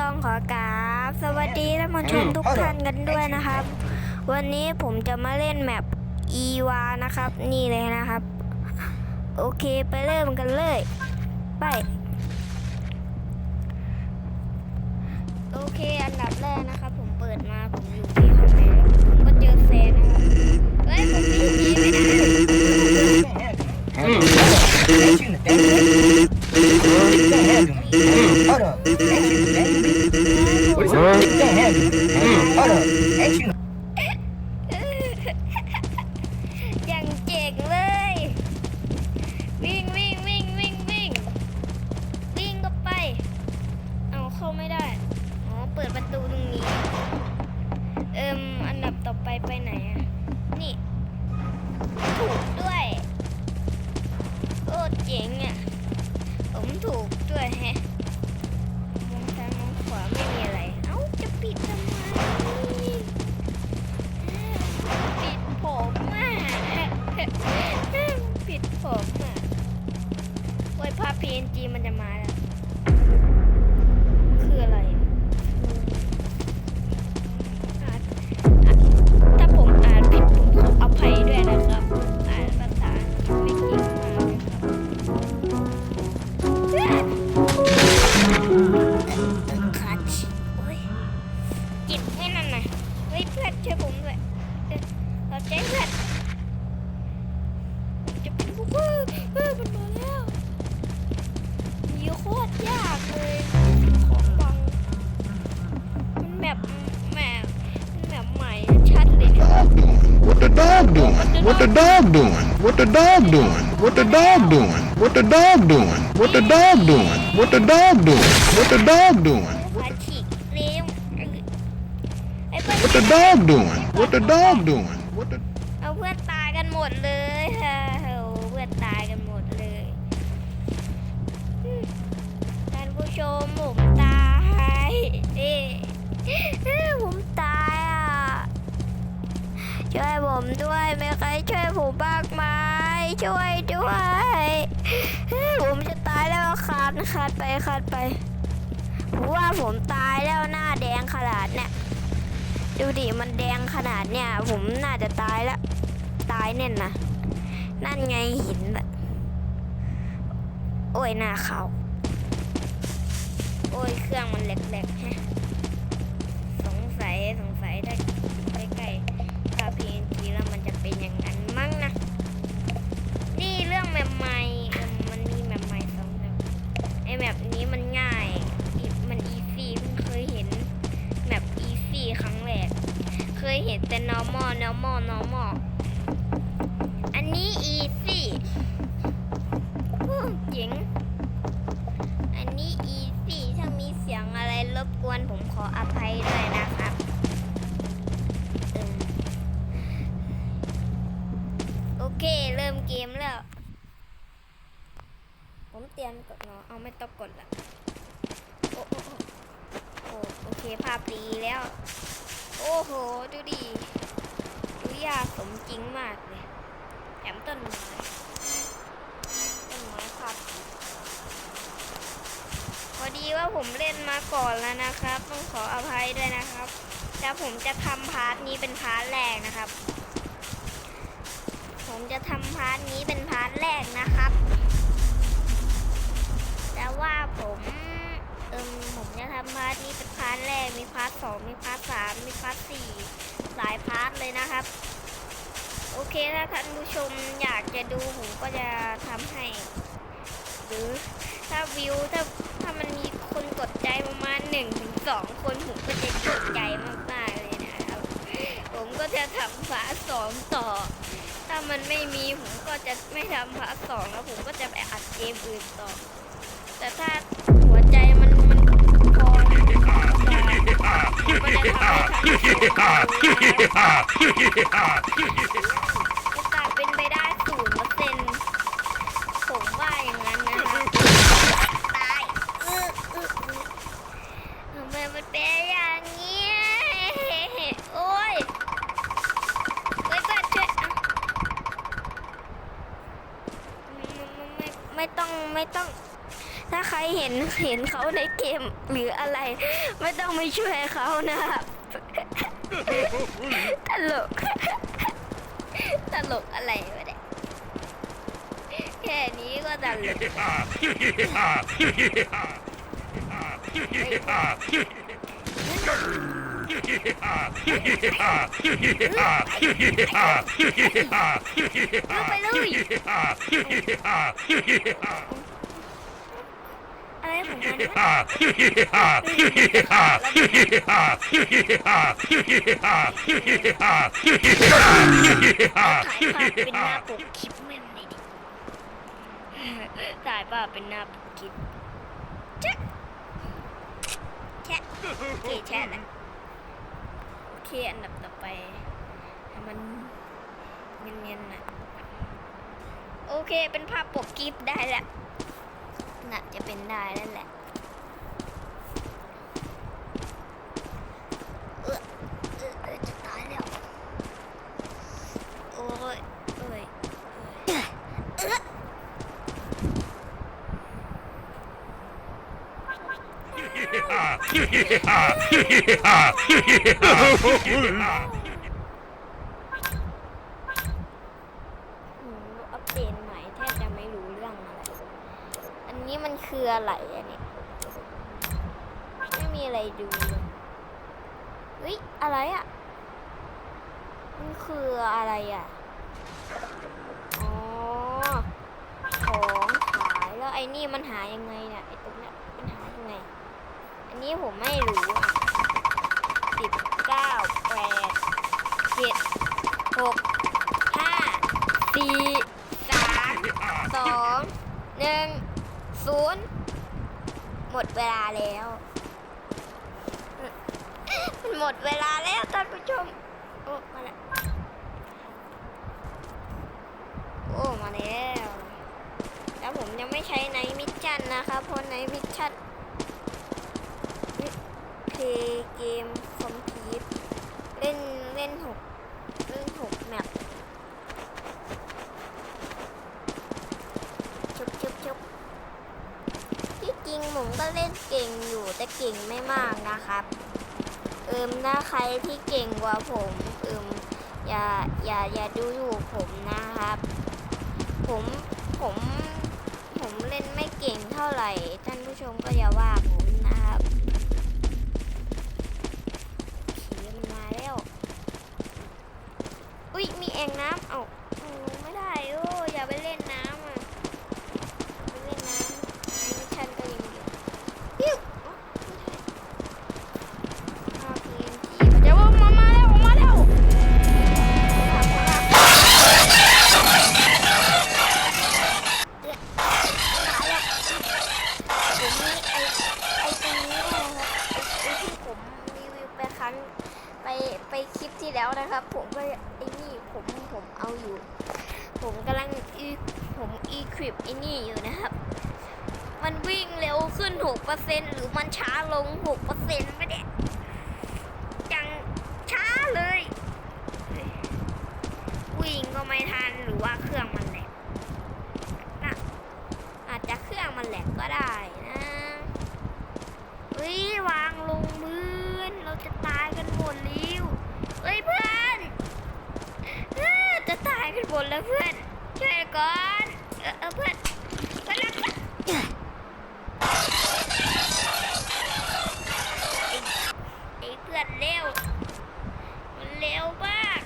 ต้องขอกราบสวัสดีท่านผู้ชมทุกท่านกันด้วยนะครับ วันนี้ผมจะมาเล่นแมปอีวานะครับ นี่เลยนะครับ โอเคไปเริ่มกันเลย ไปโอเคอันดับแรกนะครับ ผมเปิดมาผมอยู่ที่ห้องไหนแล้วผมก็เจอแซนนะครับเฮ้ยผม ไปไหนอะ นี่ ถูกด้วยโอ้เจ๋งอะ ผมถูกด้วยแฮะมองซ้ายมองขวาไม่มีอะไร เอ้า จะปิดทำไมปิดผมอะปิดผมอะโอ้ยภาพ PNG มันจะมาแล้ว What the dog doing? What the dog doing? What the dog doing? What the dog doing? What the dog doing? What the dog doing? What the dog doing? ขาฉีกเร็วไอ้เพื่อน What the dog doing? What the dog doing? What the เอาเพื่อนตายกันหมดเลยฮะโอ้เพื่อนตายกันหมดเลยอืมท่านผู้ชมผม ผมด้วยมีใครช่วยผมบ้างไหมช่วยด้วยเอ๊ะผมจะตายแล้วคานคานไปคานไปผมว่าผมตายแล้วหน้าแดงขนาดเนี่ยดูดิมันแดงขนาดเนี่ย ผมน่าจะตายแล้วตายแน่นนะนั่นไงหินอะโอ้ยหน้าเขาโอ้ยเครื่องมันแหลกๆฮะสงสัยสงสัยถ้ใกล้ๆถ้า PNG แล้วมันจะ เป็นอย่างนั้นมั้งนะ นี่เรื่องแมปใหม่มันมีแมปใหม่สองแบบไอแมปนี้มันง่าย มันอีซี่เพิ่งเคยเห็นแมปอีซี่ครั้งแรก เคยเห็นแต่ normal normal normal กสมจริงมากเลยแถมต้นไม้ต้นไม้ภาพดีพอดีว่าผมเล่นมาก่อนแล้วนะครับ ต้องขออภัยด้วยนะครับแล้วผมจะทำพาร์ทนี้เป็นพาร์ทแรกนะครับ ผมจะทำพาร์ทนี้เป็นพาร์ทแรกนะครับ แต่ว่าผมเอิมผมจะทำพาร์ทนี้เป็นพาร์ทแรกมีพาร์ทสองมีพาร์ทสามมีพาร์ทสี่หลายพาร์ทเลยนะครับ โอเคถ้าท่านผู้ชมอยากจะดูผมก็จะทำให้ หรือถ้าวิวถ้าถ้ามันมีคนกดใจประมาณหนึ่งถึงสองคนผมก็จะกดใจมากๆเลยนะครับ ผมก็จะทำพาสองต่อ ถ้ามันไม่มีผมก็จะไม่ทำพาสองแล้วผมก็จะไปอัดเกมอื่นต่อ แต่ถ้าหัวใจมันมันพอผมก็จะทำให้ทั้งโเห็นเห็นเขาในเกมหรืออะไร ไม่ต้องไปช่วยเขานะครับตลก ตลกอะไรวะเนี่ยแค่นี้ก็ตลกเอาไปเลย อะไรของมันวะถ่ายภาพเป็นหน้าปกคลิปแม่งเลยดิถ่ายภาพเป็นหน้าปกคลิปแชะแชะโอเคแชะนะโอเคอันดับต่อไปให้มันเนียนๆนะโอเคเป็นภาพปกคลิปได้แล้ว น่าจะเป็นได้แล้วแหละเออเออเออจะตายแล้ว โอ้ยเอ้ยเอ้ยเอออืมอัปเดตใหม่แทบจะไม่รู้เรื่องอะไร อั นี้มันคืออะไรอันนี้ไม่มีอะไรดูเลยเฮ้ยอะไรอะ มันคืออะไรอะ อ๋อ ของขายแล้วไอ้นี่มันหายังไงเนี่ยไอ้ตรงเนี้ยมันหายังไง อันนี้ผมไม่รู้สิบเก้าแปดเจ็ดหกห้าสี่สามสองหนึ่ง ศูนย์หมดเวลาแล้ว มันหมดเวลาแล้วท่านผู้ชม โอ้ มาแล้ว โอ้ มาแล้ว แล้วผมยังไม่ใช้ไนท์มิชชั่นนะครับเพราะไนท์มิชชั่นเพย์เกมคอมพิวเล่นเล่นหกเล่นหกแมปชุบชุบชุบที่จริงผม ก็เล่นเก่งอยู่แต่เก่งไม่มากนะครับ เอิมถ้าใครที่เก่งกว่าผมเอิมอย่าอย่าอย่าดูถูกผมนะครับ ผมผมผมเล่นไม่เก่งเท่าไหร่ ท่านผู้ชมก็อย่าว่าผม นะครับ ผมก็ไอ้นี่ผมผมเอาอยู่ ผมกำลังอีผมอีคลิปไอ้นี่อยู่นะครับ มันวิ่งเร็วขึ้น 6%หรือมันช้าลง 6%ไม่ได้ยังช้าเลย วิ่งก็ไม่ทันหรือว่าเครื่องมันแหลกน่ะอาจจะเครื่องมันแหลกก็ได้นะเฮ้ยวางลงมือนเราจะตายกันหมดแล้วเฮ้ยเพื่อนายกันหมดแล้วเพื่อนช่วยก่อนเออเออเพื่อนเพื่อนรักไอ้เพื่อนเร็วมันเร็วมาก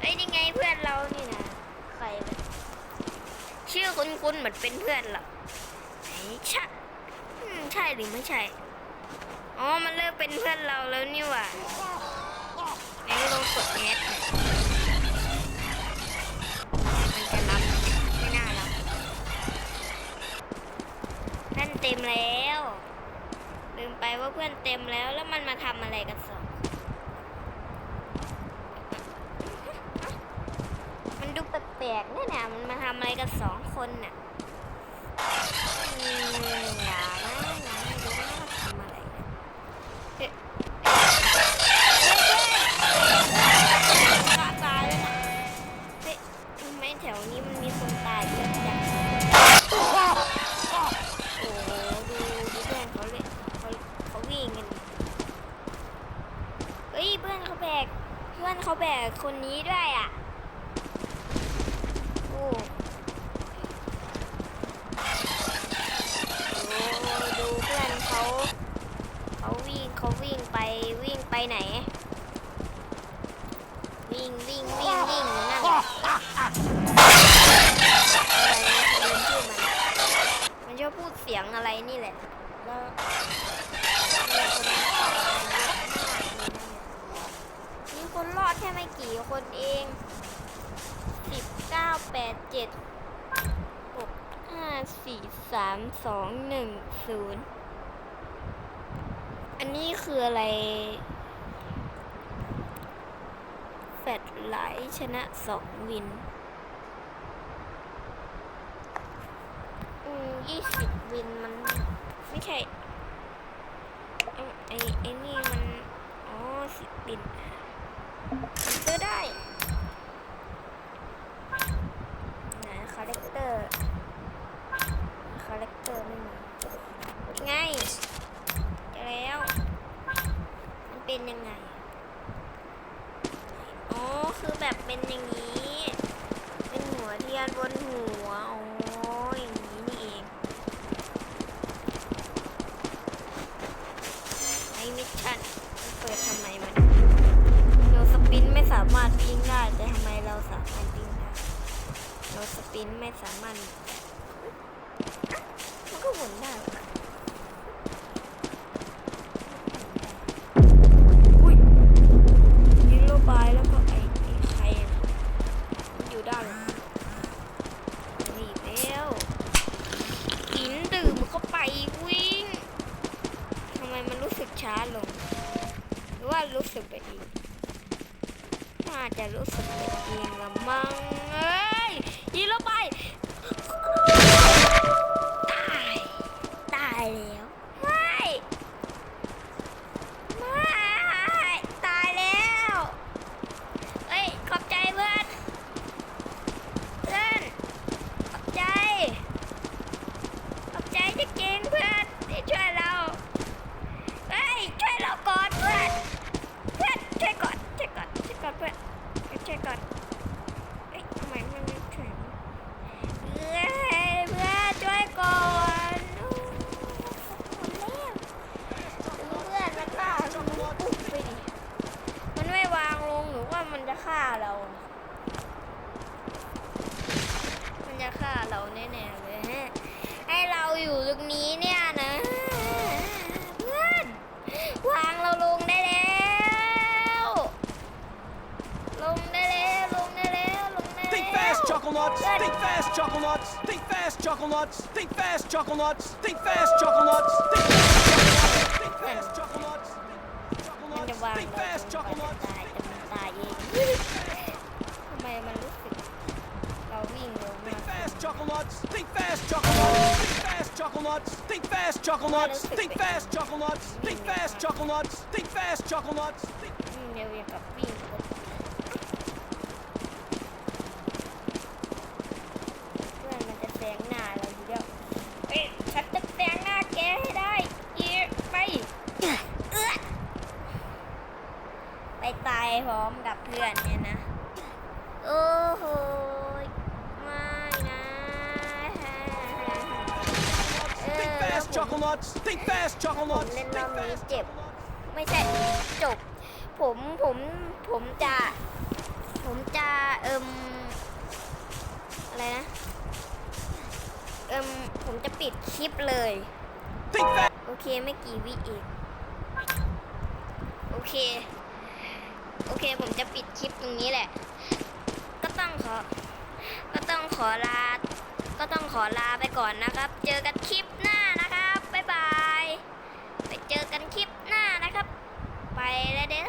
เฮ้นี่ไงเพื่อนเรานี่นะใครวะชื่อคุ้นๆเหมือนเป็นเพื่อนเราไหนใช่ใช่หรือไม่ใช่อ๋อมันเลิกเป็นเพื่อนเราแล้วนี่หว่าไหนลองกดแอดหน่อย เต็มแล้วลืมไปว่าเพื่อนเต็มแล้วแล้วมันมาทำอะไรกันสองมันดูแปลกๆเนี่ยนะมันมาทำอะไรกันสองคนน่ะ เพื่อนเขาแบกคนนี้ด้วยอะโอ้ดูเพื่อนเขาเขาวิ่งเขาวิ่งไปวิ่งไปไหน วิ่งวิ่งวิ่งวิ่งนั่นอะไรนะลืมชื่อมันมันชอบพูดเสียงอะไรนี่แหละแล้ว นเองสิบเก้าแปดเจ็ดหกห้าสี่สามสองหนึ่งศูนย์อันนี้คืออะไร แฟดไลท์ชนะสองวินอืมยี่สิบวินมันไม่ใช่เอ้ไอไอนี่มัน อ๋อสิบวิน ซื้อได้ ไหนคาแรคเตอร์คาแรคเตอร์ไม่มีไงเจอแล้ว มันเป็นยังไง อ๋อ คือแบบเป็นอย่างนี้ เป็นหัวเทียนบนหัว อ๋อ อย่างนี้นี่เองไอมิชชั่นมันเปิดทำไมมันเราสปินไม่สามารถวิ่งได้ แต่ทำไมเราสามารถวิ่งได้ เราสปินไม่สามารถมันก็หมุนได้วะอุ้ย ยิงโลบายแล้วก็ไอ้ไอ้ใครอะมันอยู่ด้านหลังรีบแล้วกินดื่มเข้า ไปวิ่งทำไมมันรู้สึกช้าลง หรือว่ารู้สึกไปเองน่าจะรู้สึกไปเองละมั้งเอ้ยยิงโลบา มันจะฆ่าเรา มันจะฆ่าเราแน่ๆเลยฮะให้เราอยู่ตรงนี้เนี่ยนะเพื่อนวางเราลงได้แล้ว ลงได้แล้วลงได้แล้วลงได้แล้ว Think fast, Chuckle Nuts! Think fast, Chuckle Nuts! Think fast, Chuckle Nuts! Think fast, Chuckle Nuts! Think fast, Chuckle Nuts! Think fast, Chuckle Nuts! มันจะ Think วาง fast, เรา Chuckle จนกว่า Nuts! จะตายแต่มันตายเอง ทำไมมันรู้สึก เราวิ่งลงมา Think fast, Chuckle Nuts! Think fast, Chuckle Nuts! Think fast, Chuckle Nuts! Think fast, Chuckle Nuts! Think fast, Chuckle Nuts! Think fast, Chuckle Nuts! Think fast, Chuckle Nuts! พร้อมกับเพื่อนเนี่ยนะ โอ้โหไม่นะ เออ Think fast, ผม Chuckle Nuts! Think fast, Chuckle Nuts! lên Think lo nghĩ fast, chịp. Chuckle Nuts! ไม่ใช่จบ ผมผมผมจะ ผมจะเอิมอะไรนะ เอิมผมจะปิดคลิปเลย Think fast! โอเคไม่กี่วิเองโอเค โอเคผมจะปิดคลิปตรงนี้แหละ ก็ต้องขอ ก็ต้องขอลา ก็ต้องขอลาไปก่อนนะครับ เจอกันคลิปหน้านะครับบ๊ายบายไปเจอกันคลิปหน้านะครับ ไปแล้วเด้อ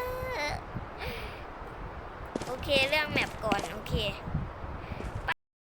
โอเคเรื่องแมปก่อนโอเค